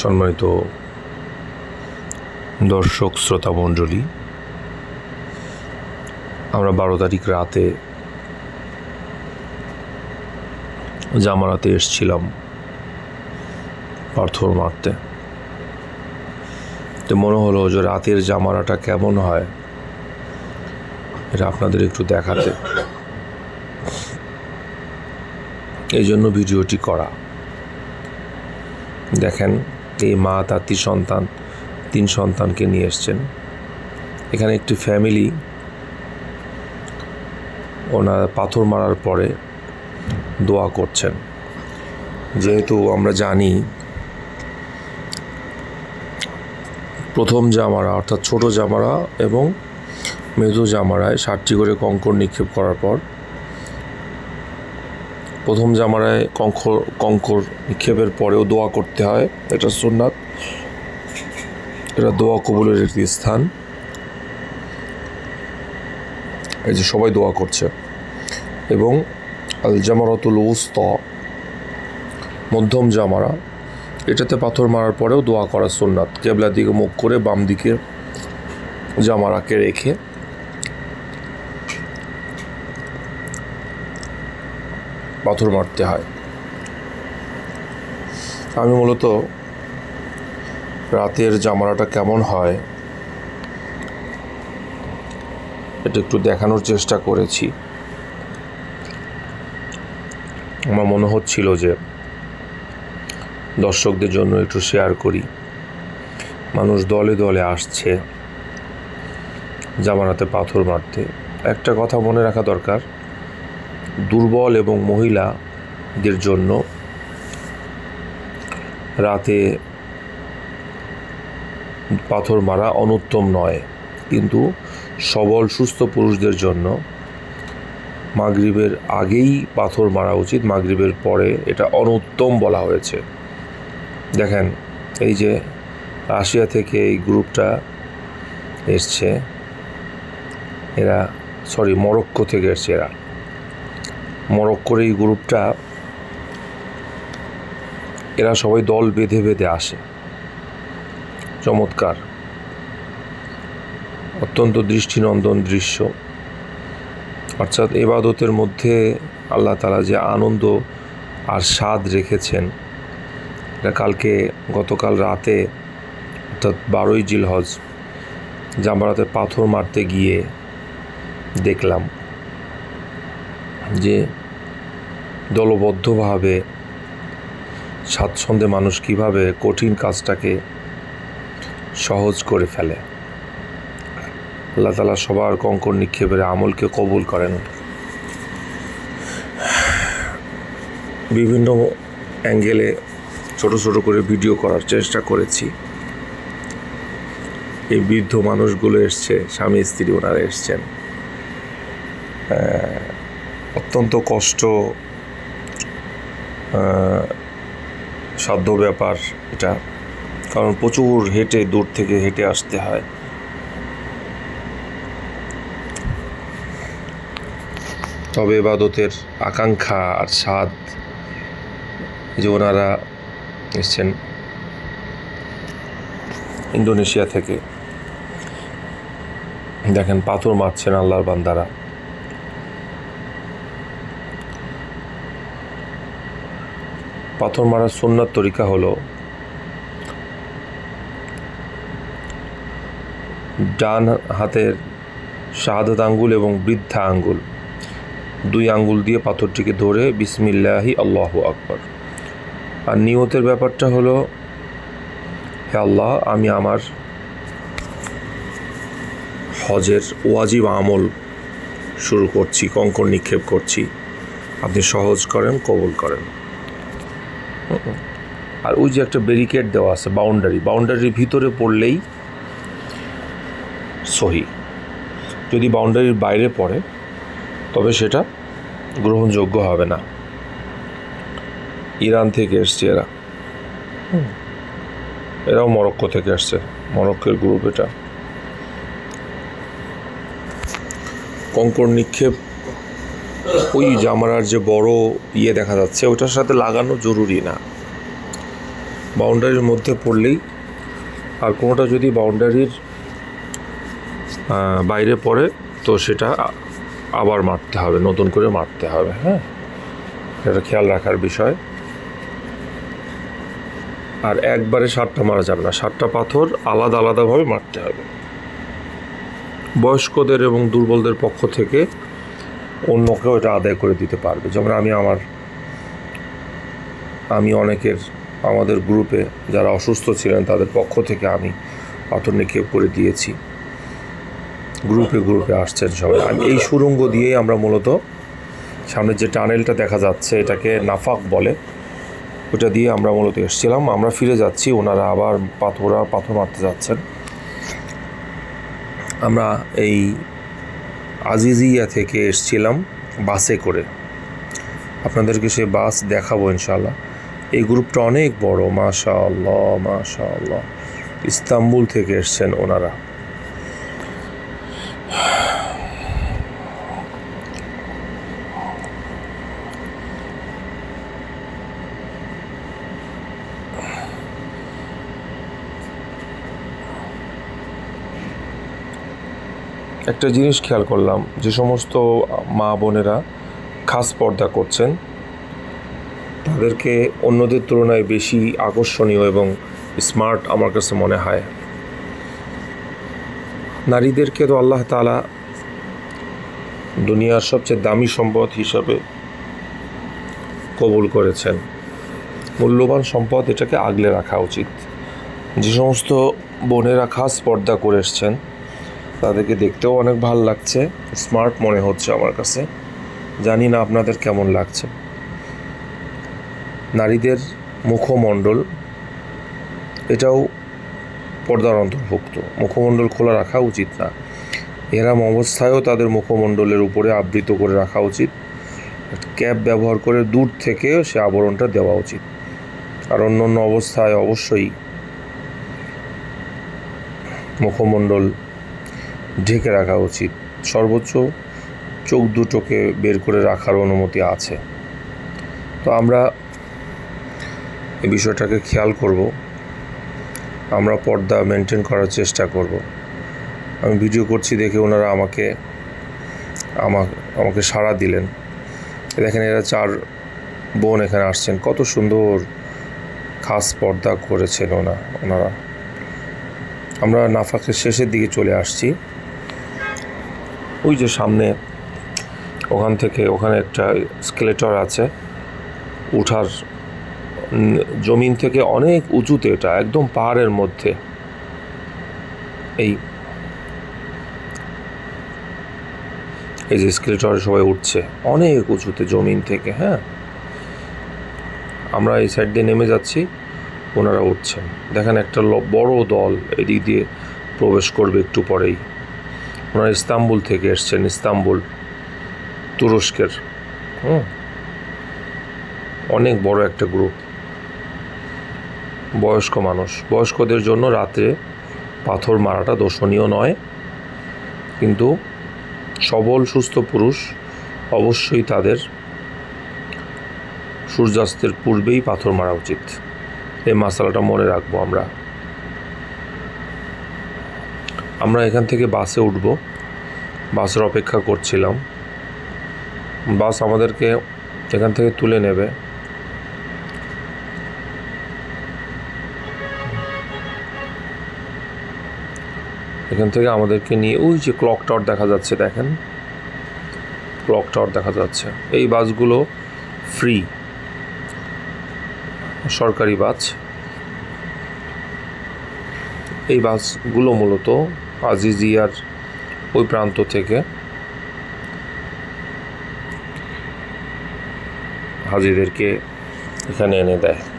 সম্মানিত দর্শক, শ্রোতা, মণ্ডলী, আমরা বারো তারিখ রাতে জামারাতে এসছিলাম পাথর মারতে। তো মনে হলো যে রাতের জামারাটা কেমন হয়, এটা আপনাদের একটু দেখাতে। এই জন্য ভিডিওটি করা। দেখেন এই মা, তার তিন সন্তান, তিন সন্তানকে নিয়ে এসছেন। এখানে একটি ফ্যামিলি ওনার পাথর মারার পরে দোয়া করছেন। যেহেতু আমরা জানি, প্রথম জামারা, অর্থাৎ ছোট জামারা এবং মেজো জামারায় ষাটটি করে কঙ্কর নিক্ষেপ করার পর প্রথম জামারায় কঙ্কর কঙ্কর নিক্ষেপের পরেও দোয়া করতে হয়, এটা সুন্নাত। এটা দোয়া কবুলের একটি স্থান। এই যে সবাই দোয়া করছে। এবং আল জামারাতুল উস্ত, মধ্যম জামারা, এটাতে পাথর মারার পরেও দোয়া করা সুন্নাত। কেবলার দিকে মুখ করে বাম দিকে জামারাকে রেখে পাথর মারতে হয়। আমি মূলত রাতের জামারাটা কেমন হয় এটা একটু দেখানোর চেষ্টা করেছি। আমার মনে হচ্ছিল যে দর্শকদের জন্য একটু শেয়ার করি। মানুষ দলে দলে আসছে জামানাতে পাথর মারতে। একটা কথা মনে রাখা দরকার দুর্বল এবং মহিলাদের জন্য রাতে পাথর মারা অনুত্তম নয়। কিন্তু সবল, সুস্থ পুরুষদের জন্য মাগরিবের আগেই পাথর মারা উচিত, মাগরিবের পরে এটা অনুত্তম বলা হয়েছে। দেখেন, এই যে রাশিয়া থেকে এই গ্রুপটা এসছে, এরা, সরি, মরক্কো থেকে এসছে এরা। মরক্কোর এই গ্রুপটা, এরা সবাই দল বেঁধে বেঁধে আসে। চমৎকার। অত্যন্ত দৃষ্টিনন্দন দৃশ্য। অর্থাৎ এবাদতের মধ্যে আল্লাহ তালা যে আনন্দ আর স্বাদ রেখেছেন, এটা কালকে গতকাল রাতে, অর্থাৎ বারোই জিলহজ, জামারাতে পাথর মারতে গিয়ে দেখলাম যে দলবদ্ধভাবে স্বাচ্ছন্দ্যে মানুষ কীভাবে কঠিন কাজটাকে সহজ করে ফেলে। আল্লাহ তালা সবার কঙ্কর নিক্ষেপের আমলকে কবুল করেন। বিভিন্ন অ্যাঙ্গেলে ছোট ছোট করে ভিডিও করার চেষ্টা করেছি। এই বৃদ্ধ মানুষগুলো এসছে, স্বামী, স্ত্রী ওনারা এসছেন। অত্যন্ত কষ্ট সাধ্য ব্যাপার এটা। কারণ প্রচুর হেঁটে, দূর থেকে হেঁটে আসতে হয়। তবে এবাদতের আকাঙ্ক্ষা আর স্বাদ যে ওনারা এসছেন ইন্দোনেশিয়া থেকে, দেখেন পাথর মারছেন আল্লাহর বান্দারা। পাথর মারার সুন্নার তরিকা হলো ডান হাতের শাহাদত আঙ্গুল এবং বৃদ্ধা আঙ্গুল। দুই আঙ্গুল দিয়ে পাথরটিকে ধরে বিসমিল্লাহি আল্লাহ আকবর। আর নিয়তের ব্যাপারটা হলো, হে আল্লাহ, আমি আমার হজের ওয়াজিব আমল শুরু করছি কঙ্কর নিক্ষেপ করছি। আপনি সহজ করেন, কবুল করেন। আর ওই যে একটা ব্যারিকেড দেওয়া আছে বাউন্ডারি বাউন্ডারির ভিতরে পড়লেই সহি। যদি বাউন্ডারির বাইরে পড়ে, তবে সেটা গ্রহণযোগ্য হবে না। ইরান থেকে এসছে এরা। এরাও মরক্কো থেকে আসছে মরক্কের গ্রুপ এটা। কঙ্কর নিক্ষেপ ওই জামারার যে বড় ইয়ে দেখা যাচ্ছে ওটার সাথে লাগানো জরুরি না। বাউন্ডারির মধ্যে পড়লেই আর কোনোটা যদি বাউন্ডারির বাইরে পড়ে, তো সেটা আবার মারতে হবে, নতুন করে মারতে হবে হ্যাঁ? এটা খেয়াল রাখার বিষয়। আর একবারে সাতটা মারা যাবে না, সাতটা পাথর আলাদা আলাদাভাবে মারতে হবে। বয়স্কদের এবং দুর্বলদের পক্ষ থেকে অন্য কেউ এটা আদায় করে দিতে পারবে। যেমন আমি আমার, আমি অনেকের, আমাদের গ্রুপে যারা অসুস্থ ছিলেন, তাদের পক্ষ থেকে আমি পাথর নিক্ষেপ করে দিয়েছি। গ্রুপে গ্রুপে আসছেন সবাই। আমি এই সুড়ঙ্গ দিয়েই আমরা মূলত সামনে যে টানেলটা দেখা যাচ্ছে, এটাকে নাফাক বলে, ওটা দিয়ে আমরা মূলত এসেছিলাম। আমরা ফিরে যাচ্ছি, ওনারা আবার পাথরা পাথর মারতে যাচ্ছেন। আমরা এই আজিজিয়া থেকে এসছিলাম বাসে করে। আপনাদেরকে সে বাস দেখাবো ইনশাল্লাহ এই গ্রুপটা অনেক বড় মাশা আল্লাহ মাশা ইস্তাম্বুল থেকে এসছেন ওনারা। একটা জিনিস খেয়াল করলাম, যে সমস্ত মা বোনেরা খাস পর্দা করছেন, তাদেরকে অন্যদের তুলনায় বেশি আকর্ষণীয় এবং স্মার্ট আমার কাছে মনে হয়। নারীদেরকে তো আল্লাহ তালা দুনিয়ার সবচেয়ে দামি সম্পদ হিসাবে কবুল করেছেন। মূল্যবান সম্পদ এটাকে আগলে রাখা উচিত। যে সমস্ত বোনেরা খাস পর্দা করে এসছেন তাদেরকে দেখতেও অনেক ভালো লাগছে। স্মার্ট মনে হচ্ছে আমার কাছে। জানি না আপনাদের কেমন লাগছে। নারীদের মুখমণ্ডল, এটাও পর্দার অন্তর্ভুক্ত। মুখমণ্ডল খোলা রাখা উচিত না। এরাম অবস্থায়ও তাদের মুখমণ্ডলের উপরে আবৃত করে রাখা উচিত। ক্যাপ ব্যবহার করে দূর থেকে সে আবরণটা দেওয়া উচিত। আর অন্য অন্য অবস্থায় অবশ্যই মুখমণ্ডল ঢেকে রাখা উচিত। সর্বোচ্চ চোখ দুটোকে বের করে রাখার অনুমতি আছে। তো আমরা এই বিষয়টাকে খেয়াল করব। আমরা পর্দা মেনটেন করার চেষ্টা করব। আমি ভিডিও করছি দেখে ওনারা আমাকে, আমা- আমাকে সাড়া দিলেন। দেখেন এরা চার বোন এখানে আসছেন। কত সুন্দর খাস পর্দা করেছেন ওনা, ওনারা। আমরা নাফাকের শেষের দিকে চলে আসছি। ওই যে সামনে ওখান থেকে ওখানে একটা স্কেলেটর আছে। উঠার জমিন থেকে অনেক উঁচুতে এটা, একদম পাহাড়ের মধ্যে। এই এই যে স্কেলেটরে সবাই উঠছে, অনেক উঁচুতে জমিন থেকে হ্যাঁ? আমরা এই সাইড দিয়ে নেমে যাচ্ছি, ওনারা উঠছেন। দেখেন একটা বড় দল এদিক দিয়ে প্রবেশ করবে একটু পরেই। ওনারা ইস্তাম্বুল থেকে এসছেন, ইস্তাম্বুল, তুরস্কের, হুম, অনেক বড় একটা গ্রুপ বয়স্ক মানুষ। বয়স্কদের জন্য রাত্রে পাথর মারাটা দোষণীয় নয়, কিন্তু সবল, সুস্থ পুরুষ অবশ্যই তাদের সূর্যাস্তের পূর্বেই পাথর মারা উচিত। এই মশালাটা মনে রাখব আমরা। আমরা এখান থেকে বাসে উঠব। বাসের অপেক্ষা করছিলাম। বাস আমাদেরকে এখান থেকে তুলে নেবে। এখান থেকে আমাদেরকে নিয়ে, ওই যে ক্লক টাওয়ার দেখা যাচ্ছে, দেখেন। ক্লক টাওয়ার দেখা যাচ্ছে। এই বাসগুলো ফ্রি। সরকারি বাস। এই বাসগুলো মূলত আজিজিয়ার ওই প্রান্ত থেকে হাজিদেরকে এখানে এনে দেয়।